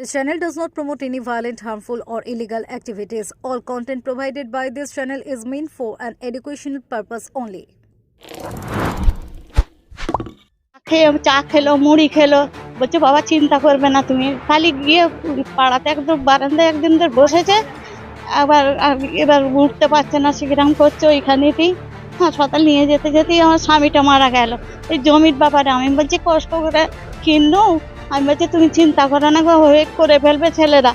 This channel does not promote any violent, harmful, or illegal activities. All content provided by this channel is meant for an educational purpose only. চা খেলো মুড়ি খেলো বলছে বাবা চিন্তা করবে না তুমি খালি গিয়ে পাড়াতে একদম বারান্দায় একদিন ধরে বসেছে আবার এবার উঠতে পারছে না সেরকম করছে ওইখানেতেই হাসপাতাল নিয়ে যেতে যেতেই আমার স্বামীটা মারা গেল এই জমির ব্যাপারে আমি বলছি কষ্ট করে কিনলো আমি বলছি তুমি চিন্তা করো না গো হয়ে করে ফেলবে ছেলেরা।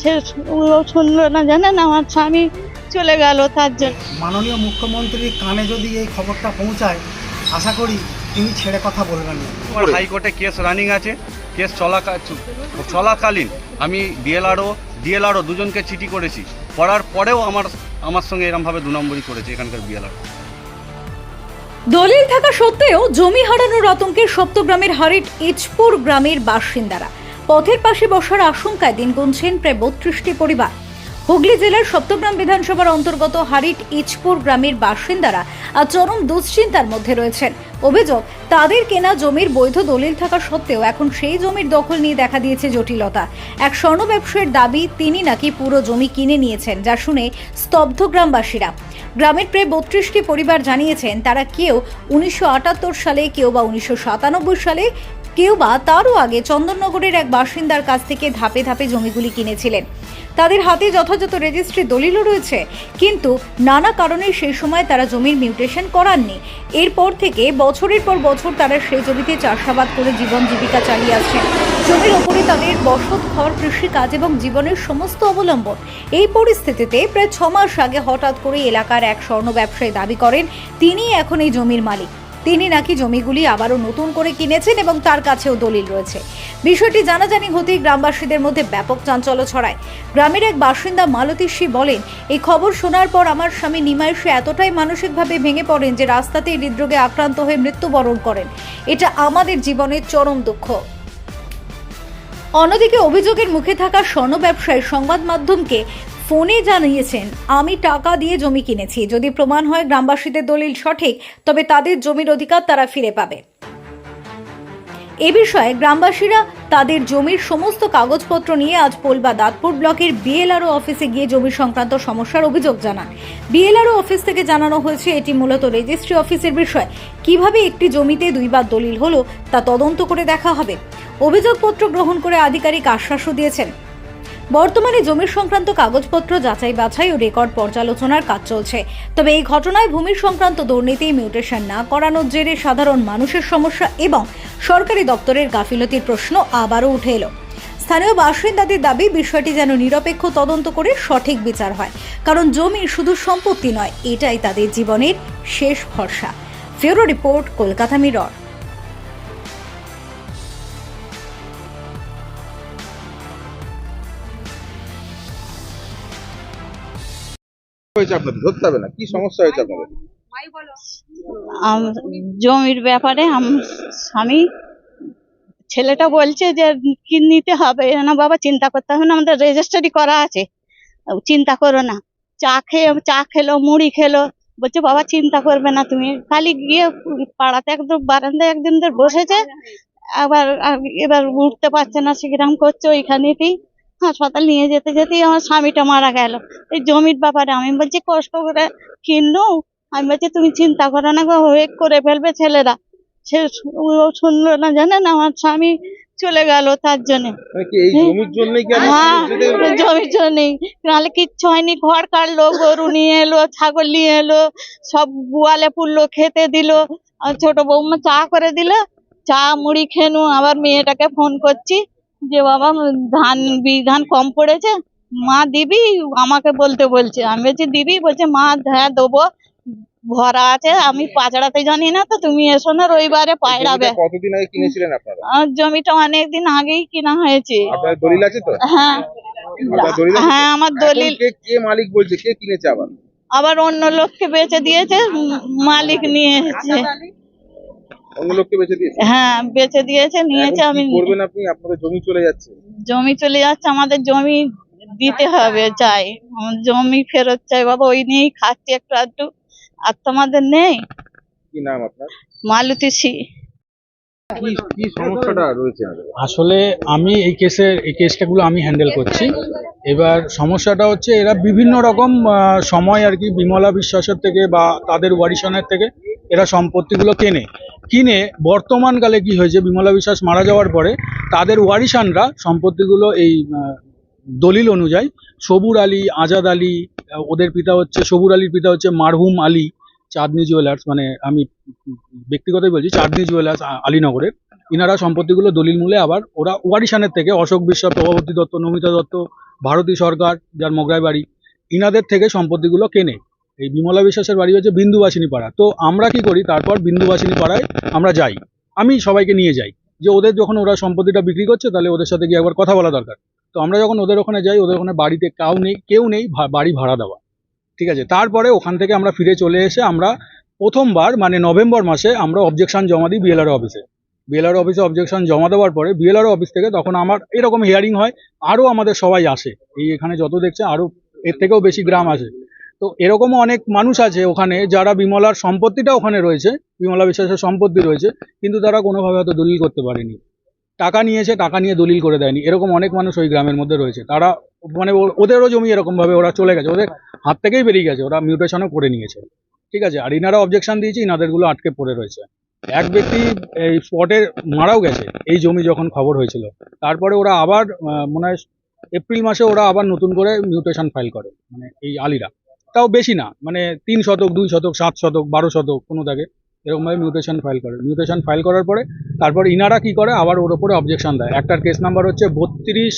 সে ও শুনলো না জানেন আমার স্বামী চলে গেল তার জন্য। মাননীয় মুখ্যমন্ত্রীর কানে যদি এই খবরটা পৌঁছায় আশা করি তিনি ছেড়ে কথা বলবেন হাইকোর্টে কেস রানিং আছে কেস চলাকা চলাকালীন আমি ডিএলআরও ডিএলআরও দুজনকে চিঠি করেছি। করার পরেও আমার আমার সঙ্গে এরমভাবে দু নম্বরই করেছে এখানকার বিএলআর দলিল থাকা সত্ত্বেও জমি হারানোর আতঙ্কে সপ্তগ্রামের হারেট ইচপুর গ্রামের বাসিন্দারা। পথের পাশে বসার আশঙ্কায় দিন গুনছেন প্রায় বত্রিশটি পরিবার। হুগলি জেলার সপ্তগ্রাম বিধানসভার অন্তর্গত হারিট ইচপুর গ্রামের বাসিন্দারা আজ চরম দুশ্চিন্তার মধ্যে রয়েছেন। অভিযোগ, তাদের কেনা জমির বৈধ দলিল থাকা সত্ত্বেও এখন সেই জমির দখল নিয়ে দেখা দিয়েছে জটিলতা। এক স্বর্ণ ব্যবসায়ীর দাবি, তিনি নাকি পুরো জমি কিনে নিয়েছেন, যা শুনে স্তব্ধ গ্রামবাসীরা। গ্রামের প্রায় বত্রিশটি পরিবার জানিয়েছেন, তারা কেউ উনিশশো আটাত্তর সালে, কেউ বা উনিশশো সাতানব্বই সালে কেউ বা তারও আগে চন্দননগরের এক বাসিন্দার কাছ থেকে ধাপে ধাপে জমিগুলি কিনেছিলেন। তাদের হাতে যথাযথ রেজিস্ট্রি দলিলও রয়েছে, কিন্তু নানা কারণে সেই সময় তারা জমির মিউটেশন করাননি। এরপর থেকে বছরের পর বছর তারা সেই জমিতে চাষাবাদ করে জীবন জীবিকা চালিয়ে আসছেন। জমির ওপরে তাদের বসত ঘর, কৃষিকাজ এবং জীবনের সমস্ত অবলম্বন। এই পরিস্থিতিতে প্রায় ছ মাস আগে হঠাৎ করে এলাকার এক স্বর্ণ ব্যবসায়ী দাবি করেন তিনি এখন এই জমির মালিক। তিনি নাকি জমিগুলি আবারও নতুন করে কিনেছেন এবং তার কাছেও দলিল রয়েছে। বিষয়টি জানাজানি হতেই গ্রামবাসীদের মধ্যে ব্যাপক চাঞ্চল্য ছড়ায়। গ্রামের এক বাসিন্দা মালতী শ্রী বলেন, এই খবর শোনার পর আমার স্বামী নিমাইশে এতটাই মানসিকভাবে ভেঙে পড়েন যে রাস্তাতেই হৃদরোগে আক্রান্ত হয়ে মৃত্যুবরণ করেন। এটা আমাদের জীবনের চরম দুঃখ। অন্যদিকে অভিযোগের মুখে থাকা স্বর্ণ ব্যবসায়ী সংবাদ মাধ্যমকে ফোনে জানিয়েছেন, আমি টাকা দিয়ে জমি কিনেছি। যদি প্রমাণ হয় গ্রামবাসীদের দলিল সঠিক, তবে তাদের জমির অধিকার তারা ফিরে পাবে। এ বিষয়ে গ্রামবাসীরা তাদের জমির সমস্ত কাগজপত্র নিয়ে আজ পোলবা দাঁতপুর ব্লকের বিএলআরও অফিসে গিয়ে জমি সংক্রান্ত সমস্যার অভিযোগ জানান। বিএলআরও অফিস থেকে জানানো হয়েছে, এটি মূলত রেজিস্ট্রি অফিসের বিষয়। কীভাবে একটি জমিতে দুইবার দলিল হলো, তা তদন্ত করে দেখা হবে। অভিযোগপত্র গ্রহণ করে আধিকারিক আশ্বাসও দিয়েছেন। বর্তমানে জমির সংক্রান্ত কাগজপত্র যাচাই বাছাই ও রেকর্ড পর্যালোচনার কাজ চলছে। তবে এই ঘটনায় ভূমির সংক্রান্ত দুর্নীতি, মিউটেশন না করানোর জেরে সাধারণ মানুষের সমস্যা এবং সরকারি দপ্তরের গাফিলতির প্রশ্ন আবারও উঠে এলো। স্থানীয় বাসিন্দাদের দাবি, বিষয়টি যেন নিরপেক্ষ তদন্ত করে সঠিক বিচার হয়। কারণ জমি শুধু সম্পত্তি নয়, এটাই তাদের জীবনের শেষ ভরসা। ফেরো রিপোর্ট, কলকাতা মিরর। হয়েছে আপনাদের? ধরতে হবে না। কি সমস্যা হয়েছে আপনাদের? জমির ব্যাপারে আম- স্বামী ছেলেটা বলছে যে, কি নিতে হবে? না, বাবা, চিন্তা করতে হবে না, আমাদের রেজিস্ট্রি করা আছে। চিন্তা করো না। চা খেয়ে, চা খেলো, মুড়ি খেলো। বলছে, বাবা, চিন্তা করবে না তুমি। খালি গিয়ে পাড়াতে একদম, বারান্দায় একদিন ধরে বসেছে। আবার এবার উঠতে পারছে না সেরকম করছে, ওইখানেতেই। হাসপাতাল নিয়ে যেতে যেতেই আমার স্বামীটা মারা গেল। এই জমির ব্যাপারে আমি বলছি কষ্ট করে কিনলো। আমি বলছি তুমি চিন্তা করো না গো হয়ে করে ফেলবে ছেলেরা। সে শুনলো না জানেন আমার স্বামী চলে গেল তার জন্য। মানে জমির জন্যই হ্যাঁ জমির জন্যই। নাহলে কিচ্ছু হয়নি ঘর কাটলো গরু নিয়ে এলো ছাগল নিয়ে এলো সব বুয়ালে পুড়লো খেতে দিল। আর ছোট বৌমা চা করে দিল চা মুড়ি খেনু আবার মেয়েটাকে ফোন করছি। যে বাবা ধান বীজ ধান কম পড়েছে মা দিবি আমাকে বলতে বলছে। আমি বলছি দিবি? বলছে মা হ্যাঁ দেবো। ভরা আছে আমি পাচড়াতে জানি না তো তুমি এসো না রবিবারে পায়রাবে জমিটা কতদিন আগে কিনেছিলেন আপনারা? জমিটা অনেকদিন আগেই কিনা হয়েছে। আপনার দলিল আছে তো? হ্যাঁ? হ্যাঁ আমার দলিল। কে কে মালিক বলছে? কে কিনেছে আবার? আবার অন্য লোককে বেচে দিয়েছে মালিক নিয়ে এসেছে। অন্য লোককে বেচে দিয়েছে হ্যাঁ বেচে দিয়েছে নিয়েছে আমি করবেন আপনি? আপনাদের জমি চলে যাচ্ছে। জমি চলে যাচ্ছে আমাদের জমি দিতে হবে চাই। জমি ফেরত চাই বাবা ওই নিয়েই খাচ্ছি একটু আধটু। আর তোমাদের নেই? কি নাম আপনার? মালতী সিং। কি কি সমস্যাটা রয়েছে আসলে আমি এই কেসের এই কেসটাগুলো আমি হ্যান্ডেল করছি। এবার সমস্যাটা হচ্ছে এরা বিভিন্ন রকম সময় আর কি বিমলা বিশ্বাসের থেকে বা তাদের ওয়ারিশনের থেকে এরা সম্পত্তিগুলো কেনে। কিনে বর্তমানকালে কি হয়েছে, বিমলা বিশ্বাস মারা যাওয়ার পরে তাদের ওয়ারিশানরা সম্পত্তিগুলো এই দলিল অনুযায়ী সবুর আলী, আজাদ আলী ওদের পিতা হচ্ছে, সবুর আলীর পিতা হচ্ছে মারহুম আলী, চাঁদনি জুয়েলার্স মানে আমি ব্যক্তিগতই বলছি, চাঁদনি জুয়েলার্স আলীনগরের। ইনারা সম্পত্তিগুলো দলিল মূলে আবার ওরা ওয়ারিশানের থেকে অশোক বিশ্বাস, প্রভাবতী দত্ত, নমিতা দত্ত, ভারতী সরকার, যার মগরাই বাড়ি ইনাদের থেকে সম্পত্তিগুলো কেনে। এই বিমলা বিশ্বাসের বাড়ি হচ্ছে বিন্দুবাসিনী পাড়া তো আমরা কি করি? তারপর বিন্দুবাসিনী পাড়ায় আমরা যাই। আমি সবাইকে নিয়ে যাই। যে ওদের যখন ওরা সম্পত্তিটা বিক্রি করছে, তাহলে ওদের সাথে গিয়ে একবার কথা বলা দরকার। তো আমরা যখন ওদের ওখানে যাই, ওদের ওখানে বাড়িতে কাউ নেই, কেউ নেই বাড়ি ভাড়া দেওয়া। ঠিক আছে? তারপরে ওখান থেকে আমরা ফিরে চলে এসে আমরা প্রথমবার মানে নভেম্বর মাসে আমরা অবজেকশন জমা দিই বিএলআর অফিসে বিএলআর অফিসে অবজেকশন জমা দেওয়ার পরে বিএলআর অফিস থেকে তখন আমার এরকম হিয়ারিং হয়, আরও আমাদের সবাই আসে। এই এখানে যত দেখছে, আরও এর থেকেও বেশি গ্রাম আসে। তো এরকমও অনেক মানুষ আছে ওখানে যারা বিমলার সম্পত্তিটা ওখানে রয়েছে, বিমলা বিশ্বাসের সম্পত্তি রয়েছে, কিন্তু তারা কোনোভাবে হয়তো দলিল করতে পারেনি। টাকা নিয়েছে, টাকা নিয়ে দলিল করে দেয়নি। এরকম অনেক মানুষ ওই গ্রামের মধ্যে রয়েছে। তারা মানে ওদেরও জমি এরকমভাবে ওরা চলে গেছে। ওদের হাত থেকেই বেরিয়ে গেছে। ওরা মিউটেশনও করে নিয়েছে। ঠিক আছে? আর ইনারা অবজেকশন দিয়েছে, ইনাদেরগুলো আটকে পড়ে রয়েছে। এক ব্যক্তি এই স্পটে মারাও গেছে, এই জমি যখন খবর হয়েছিল। তারপরে ওরা আবার মনে হয় এপ্রিল মাসে ওরা আবার নতুন করে মিউটেশন ফাইল করে মানে এই আলিরা। তাও বেশি না। মানে তিন শতক, দুই শতক, সাত শতক, বারো শতক, কোনো থাকে এরকমভাবে মিউটেশন ফাইল করে। মিউটেশন ফাইল করার পরে তারপর ইনারা কি করে? আবার ওর ওপরে অবজেকশন দেয়। একটার কেস নাম্বার হচ্ছে বত্রিশ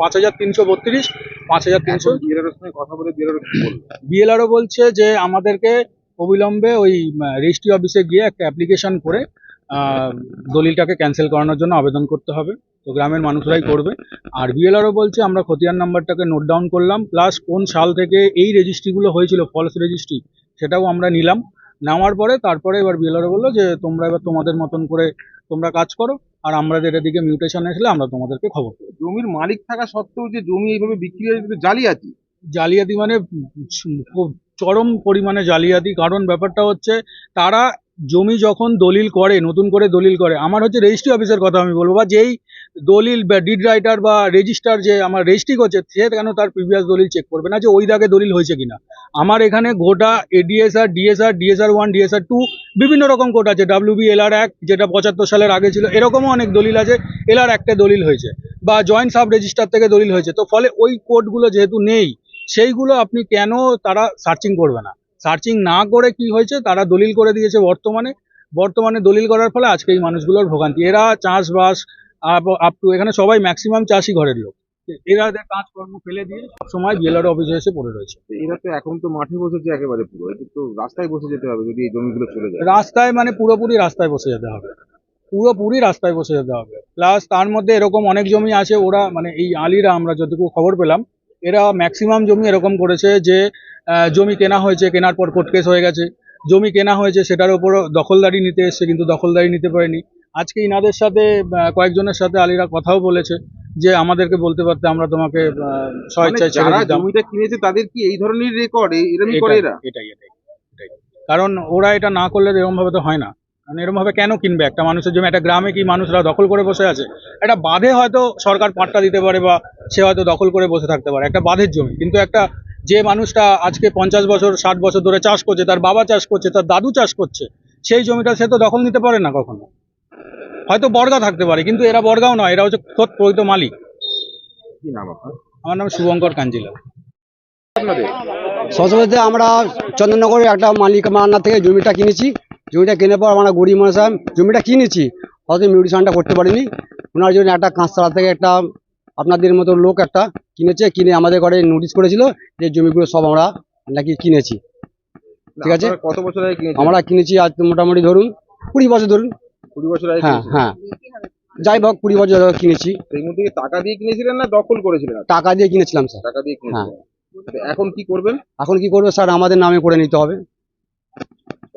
পাঁচ হাজার তিনশো বত্রিশ, পাঁচ হাজার তিনশো বিএলআর সঙ্গে কথা বলে বিএলআর বিএলআরও বলছে যে আমাদেরকে অবিলম্বে ওই রেজিস্ট্রি অফিসে গিয়ে একটা অ্যাপ্লিকেশন করে দলিলটাকে ক্যান্সেল করানোর জন্য আবেদন করতে হবে। তো গ্রামের মানুষরাই করবে। আর বিএলআরও বলছে আমরা খতিয়ান নাম্বারটাকে নোট ডাউন করলাম। প্লাস কোন সাল থেকে এই রেজিস্ট্রিগুলো হয়েছিল ফলস রেজিস্ট্রি সেটাও আমরা নিলাম। নেওয়ার পরে তারপরে এবার বিএলআরও বলল যে তোমরা এবার তোমাদের মতন করে তোমরা কাজ করো। আর আমরা এদিকে মিউটেশন আসলে আমরা তোমাদেরকে খবর দেবো। জমির মালিক থাকা সত্ত্বেও যে জমি এইভাবে বিক্রি হয়ে যেতে জালিয়াতি? জালিয়াতি মানে চরম পরিমাণে জালিয়াতি। কারণ ব্যাপারটা হচ্ছে তারা জমি যখন দলিল করে, নতুন করে দলিল করে, আমার হচ্ছে রেজিস্ট্রি অফিসের কথা আমি বলব বা যেই দলিল বা ডিড রাইটার বা রেজিস্টার যে আমার রেজিস্ট্রি করছে, সে কেন তার প্রিভিয়াস দলিল চেক করবে না যে ওই দাগে দলিল হয়েছে কিনা? আমার এখানে গোটা ADSR DSR DSR one DSR two বিভিন্ন রকম কোড আছে। ডাব্লিউবি এলআর এক, যেটা পঁচাত্তর সালের আগে ছিল, এরকমও অনেক দলিল আছে। এলআর একটা দলিল হয়েছে বা জয়েন্ট সাব রেজিস্টার থেকে দলিল হয়েছে। তো ফলে ওই কোডগুলো যেহেতু নেই, সেইগুলো আপনি কেন তারা সার্চিং করবে না? সার্চিং না করে কি হয়েছে তারা দলিল করে দিয়েছে বর্তমানে। বর্তমানে দলিল করার ফলে আজকে এই মানুষগুলোর ভোগান্তি। এরা চাষবাস আপ টু এখানে সবাই ম্যাক্সিমাম চাষি ঘরের লোক। এরা এদের কাজকর্ম ফেলে দিয়ে সবসময় বিএলআর অফিসে এসে পড়ে রয়েছে। এরা তো এখন তো মাঠে বসেছে একেবারে পুরো এদের তো রাস্তায় বসে যেতে হবে যদি এই জমিগুলো চলে যায়। রাস্তায় মানে পুরোপুরি রাস্তায় বসে যেতে হবে। পুরোপুরি রাস্তায় বসে যেতে হবে। প্লাস তার মধ্যে এরকম অনেক জমি আছে ওরা মানে এই আলিরা আমরা যতটুকু খবর পেলাম এরা ম্যাক্সিমাম জমি এরকম করেছে যে জমি কেনা হয়েছে কেনার পর কোর্ট কেস হয়ে গেছে। জমি কেনা হয়েছে সেটার উপর দখলদারি নিতে এসছে কিন্তু দখলদারি নিতে পারেনি। আজকে ইনাদের সাথে কয়েকজনের সাথে আলিরা কথাও বলেছে যে আমাদেরকে বলতে পারতে আমরা তোমাকে মানে স্বেচ্ছায় ছেড়ে দিতাম। জমিটা কিনেছে তাদের কি এই ধরনের রেকর্ড এরকমই করে এরা? এটাই এটাই এটাই। কারণ ওরা এটা না করলে এরকম ভাবে তো হয় না। মানে এরকম ভাবে কেন কিনবে? একটা মানুষের জমি একটা গ্রামে কি মানুষরা দখল করে বসে আছে? একটা বাঁধে হয়তো সরকার পাট্টা দিতে পারে বা সে হয়তো দখল করে বসে থাকতে পারে। একটা বাঁধের জমি। কিন্তু একটা যে মানুষটা আজকে পঞ্চাশ বছর ষাট বছর ধরে চাষ করছে তার বাবা চাষ করছে তার দাদু চাষ করছে সেই জমিটা সে তো দখল নিতে পারে না কখনো। হয়তো বর্গা থাকতে পারে কিন্তু এরা বর্গাও নয় এরা হচ্ছে খোদ প্রকৃত মালিক। কি নাম আমার নাম শুভঙ্কর কাঞ্জিলা সরস্বতীতে আমরা চন্দননগরে একটা মালিক মান্না থেকে জমিটা কিনেছি। জমিটা কেনার পর আমরা গরিব মানুষ জমিটা কিনেছি। হয়তো মিউটিশনটা করতে পারিনি। ওনার জন্য একটা কাঁচতলা থেকে একটা আপনাদের মতো লোক একটা কিনেছে কিনে আমাদের ঘরে নোটিশ করেছিল যে জমিগুলো সব আমরা নাকি কিনেছি। ঠিক আছে। কত বছর আগে আমরা কিনেছি আজ মোটামুটি ধরুন কুড়ি বছর ধরুন। কুড়ি বছর আগে হ্যাঁ হ্যাঁ। যাই হোক কুড়ি বছর কিনেছি। টাকা দিয়ে কিনেছিলেন না দখল করেছিলেন? টাকা দিয়ে কিনেছিলাম স্যার। টাকা দিয়ে কিনেছিলেন। এখন কি করবেন? এখন কি করব স্যার? আমাদের নামে করে নিতে হবে।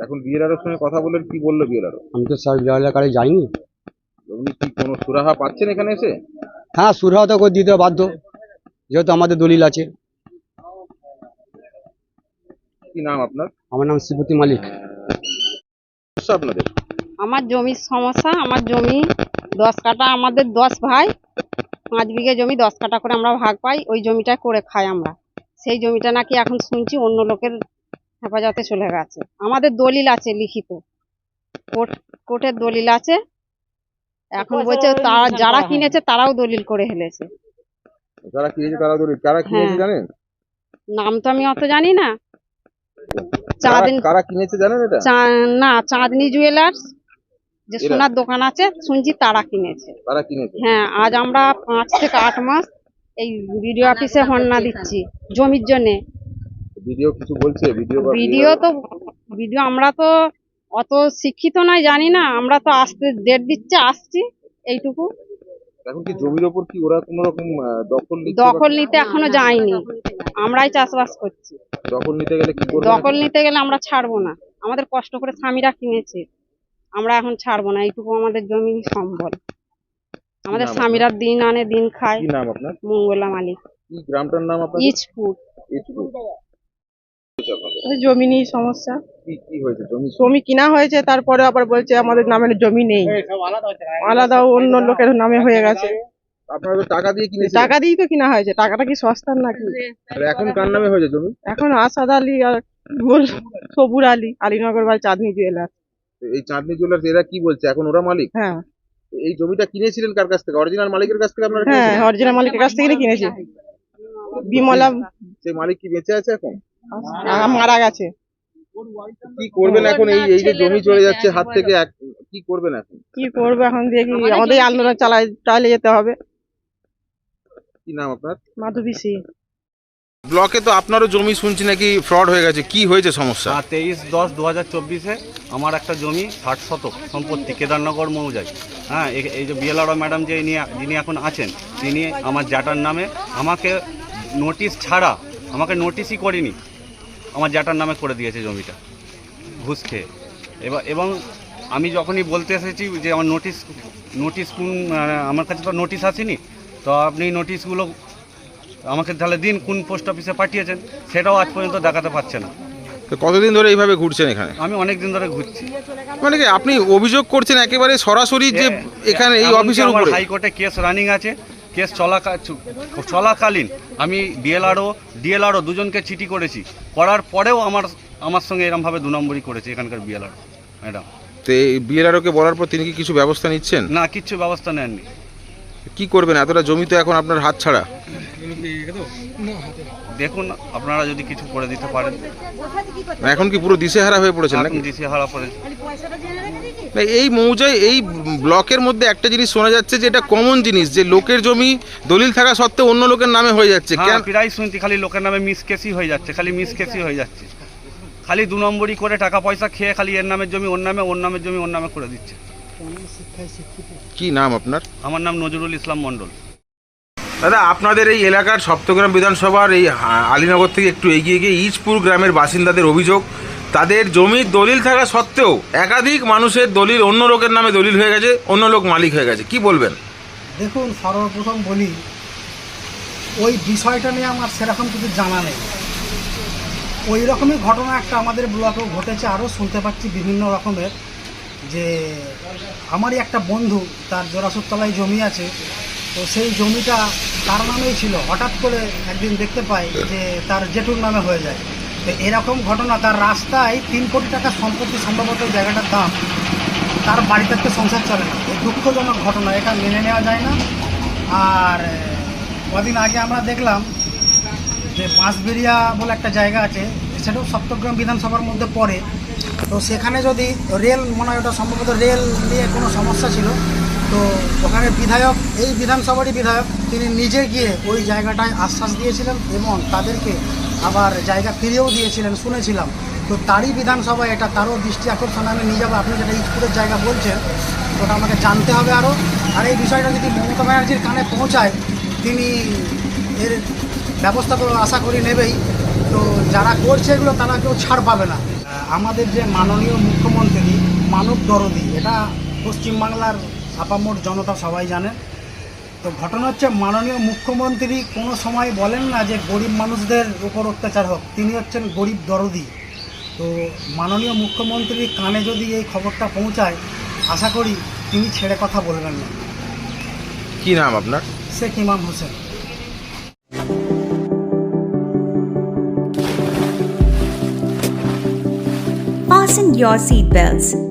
এখন বিএলআর সঙ্গে কথা বললেন কি বলল বিএলআর আমি তো স্যার বিড়ালের কাছে যাইনি। উনি কি কোনো সুরাহা পাচ্ছেন এখানে এসে? হ্যাঁ সুরাহা তো করে দিতে বাধ্য যেহেতু আমাদের দলিল আছে। কি নাম আপনার? আমার নাম শ্রীপতি মালিক। আপনাদের? আমার জমির সমস্যা আমার জমি দশ কাটা আমাদের দশ ভাই পাঁচ বিঘে জমি দশ কাটা করে আমরা ভাগ পাই ওই জমিটা করে খাই আমরা। সেই জমিটা নাকি এখন শুনছি অন্য লোকের হেফাজতে চলে গেছে। আমাদের দলিল আছে লিখিত। কোর্ট কোর্টের দলিল আছে। এখন বলছে তারা যারা কিনেছে তারাও দলিল করে ফেলেছে যারা কিনেছে তারা দলিল। কারা কিনেছে হ্যাঁ। জানেন? নাম তো আমি অত জানি না। চাঁদনি কারা কিনেছে জানেন এটা? চা- না চাঁদনি জুয়েলার্স যে সোনার দোকান আছে শুনছি তারা কিনেছে। তারা কিনেছে। হ্যাঁ আজ আমরা পাঁচ থেকে আট মাস এই বিডিও অফিসে হন্না দিচ্ছি। জমির জন্যে। ভিডিও কিছু বলছে? ভিডিও ভিডিও তো ভিডিও আমরা তো অত শিক্ষিত নয় জানি না। আমরা তো আসতে ডেট দিচ্ছে আসছি এইটুকু। এখন কি জমির ওপর কি ওরা কোনো রকম দখল দখল নিতে এখনও যায়নি। আমরাই চাষবাস করছি। দখল নিতে গেলে কি করবে? দখল নিতে গেলে আমরা ছাড়বো না। আমাদের কষ্ট করে স্বামীরা কিনেছে। আমরা এখন ছাড়বো না। এইটুকু আমাদের জমি সম্বল। আমাদের স্বামীরা দিন আনে দিন খায়। কি নাম আপনার? মঙ্গলা মালিক। গ্রামটার নাম আপনার? ইচপুর ইটপুর। জমি নিয়ে সমস্যা। কি কি হয়েছে? জমি জমি কিনা হয়েছে তারপরে আবার বলছে আমাদের নামে জমি নেই। আলাদা অন্য লোকের নামে হয়ে গেছে। আপনারা তো টাকা দিয়ে কিনেছেন টাকা দিয়েই তো কিনা হয়েছে টাকাটা কি সস্তার নাকি? আর এখন কার নামে হয়েছে জমি? এখন আসাদ আলী আর বল- সবুর আলী আলীনগর বাড়ি চাঁদনি জুয়েলার। এই চাঁদনি জুয়েলার্স এরা কি বলছে? এখন ওরা মালিক? হ্যাঁ। এই জমিটা কিনেছিলেন কার কাছ থেকে? অরিজিনাল মালিকের কাছ থেকে আপনারা হ্যাঁ অরিজিনাল মালিকের কাছ থেকে কিনেছি। বিমলা সেই মালিক কি বেঁচে আছে এখন? মারা গেছে। কি করবেন এখন? এই এই যে জমি চলে যাচ্ছে হাত থেকে এক- কি করবেন এখন? কি করব এখন দেখি। আমাদের আন্দোলন চালাই চালিয়ে যেতে হবে। কি নাম আপনার? মাধবী সিং। ব্লকে তো আপনারও জমি শুনছি নাকি ফ্রড হয়ে গেছে। কি হয়েছে সমস্যা? আর তেইশ দশ দু হাজার চব্বিশে আমার একটা জমি ষাট শতক সম্পত্তি কেদারনগর মৌজায় হ্যাঁ এই- এই যে বিএলআরও ম্যাডাম যে ইনি যিনি এখন আছেন তিনি আমার জ্যাটার নামে আমাকে নোটিশ ছাড়া আমাকে নোটিশই করেনি। আমার জ্যাটার নামে করে দিয়েছে জমিটা ঘুষ খেয়ে। এবার এবং আমি যখনই বলতে এসেছি যে আমার নোটিশ নোটিশ কোন আহ, আমার কাছে তো নোটিশ আসেনি তো আপনি নোটিশগুলো আমাকে তাহলে দিন কোন পোস্ট অফিসে পাঠিয়েছেন সেটাও আজ পর্যন্ত দেখাতে পারছে না। তো কতদিন ধরে এইভাবে ঘুরছেন এখানে? আমি অনেক দিন ধরে ঘুরছি। মানে কি আপনি অভিযোগ করছেন একেবারে সরাসরি যে এখানে এই অফিসের উপরে? হাইকোর্টে কেস রানিং আছে কেস চলাকা চু- চলাকালীন আমি বিএলআরও ডিএলআরও দুজনকে চিঠি করেছি। করার পরেও আমার আমার সঙ্গে এরমভাবে দু নম্বরই করেছে এখানকার বিএলআরও ম্যাডাম। তো এই বিএলআরওকে বলার পর তিনি কি কিছু ব্যবস্থা নিচ্ছেন? না কিচ্ছু ব্যবস্থা নেননি। কি করবেন? এতটা জমি তো এখন আপনার হাত ছাড়া। দেখুন আপনারা যদি কিছু করে দিতে পারেন। এখন কি পুরো দিশেহারা হয়ে পড়েছেন নাকি? এখন হারা পড়েছে এই মৌজায় এই ব্লকের মধ্যে একটা জিনিস শোনা যাচ্ছে যে এটা কমন জিনিস যে লোকের জমি দলিল থাকা সত্ত্বেও অন্য লোকের নামে হয়ে যাচ্ছে। হ্যাঁ প্রায় শুনছি খালি লোকের নামে মিসকেসই হয়ে যাচ্ছে খালি মিসকেসই হয়ে যাচ্ছে। খালি দু নম্বরই করে টাকা পয়সা খেয়ে খালি এর নামের জমি ওর নামে ওর নামের জমি ওর নামে করে দিচ্ছে। কি নাম আপনার? আমার নাম নজরুল ইসলাম মণ্ডল। দাদা আপনাদের এই এলাকার সপ্তগ্রাম বিধানসভার এই আলীনগর থেকে একটু এগিয়ে গিয়ে ইজপুর গ্রামের বাসিন্দাদের অভিযোগ তাদের জমির দলিল থাকা সত্ত্বেও একাধিক মানুষের দলিল অন্য লোকের নামে দলিল হয়ে গেছে, অন্য লোক মালিক হয়ে গেছে। কি বলবেন? দেখুন, সর্বপ্রথম বলি, ওই বিষয়টা নিয়ে আমার সেরকম কিছু জানা নেই। ওই রকমই ঘটনা একটা আমাদের ব্লকেও ঘটেছে, আরও শুনতে পাচ্ছি বিভিন্ন রকমের। যে আমারই একটা বন্ধু, তার জোড়াসুরতলায় জমি আছে, তো সেই জমিটা তার নামেই ছিল। হঠাৎ করে একদিন দেখতে পাই যে তার জেঠুর নামে হয়ে যায়। তো এরকম ঘটনা, তার রাস্তায় তিন কোটি টাকা সম্পত্তি সম্ভবত জায়গাটার দাম। তার বাড়িতে একটা সংসার চলে না। দুঃখজনক ঘটনা, এটা মেনে নেওয়া যায় না। আর কদিন আগে আমরা দেখলাম যে বাঁশবেরিয়া বলে একটা জায়গা আছে, সেটাও সপ্তগ্রাম বিধানসভার মধ্যে পড়ে। তো সেখানে যদি রেল, মনে হয় ওটা সম্ভবত রেল নিয়ে কোনো সমস্যা ছিল তো ওখানে বিধায়ক, এই বিধানসভারই বিধায়ক, তিনি নিজে গিয়ে ওই জায়গাটায় আশ্বাস দিয়েছিলেন এবং তাদেরকে আবার জায়গা ফিরেও দিয়েছিলেন, শুনেছিলাম। তো তারই বিধানসভায় এটা তারও দৃষ্টি আকর্ষণ আমি নিয়ে যাব। আপনি যেটা ইজপুরের জায়গা বলছেন, ওটা আমাকে জানতে হবে আরও। আর এই বিষয়টা যদি মমতা ব্যানার্জির কানে পৌঁছায়, তিনি এর ব্যবস্থা তো আশা করি নেবেই। তো যারা করছে এগুলো, তারা কেউ ছাড় পাবে না। আমাদের যে মাননীয় মুখ্যমন্ত্রী মানব দরদি, এটা পশ্চিমবাংলার আপামোট জনতা সবাই জানেন তো ঘটনা হচ্ছে মাননীয় মুখ্যমন্ত্রী কোনো সময় বলেন না যে গরিব মানুষদের উপর অত্যাচার হোক। তিনি হচ্ছেন গরিব দরদি। তো মাননীয় মুখ্যমন্ত্রীর কানে যদি এই খবরটা পৌঁছায় আশা করি তিনি ছেড়ে কথা বলবেন না। কি নাম আপনার? শেখ ইমাম হোসেন। Fasten your seatbelts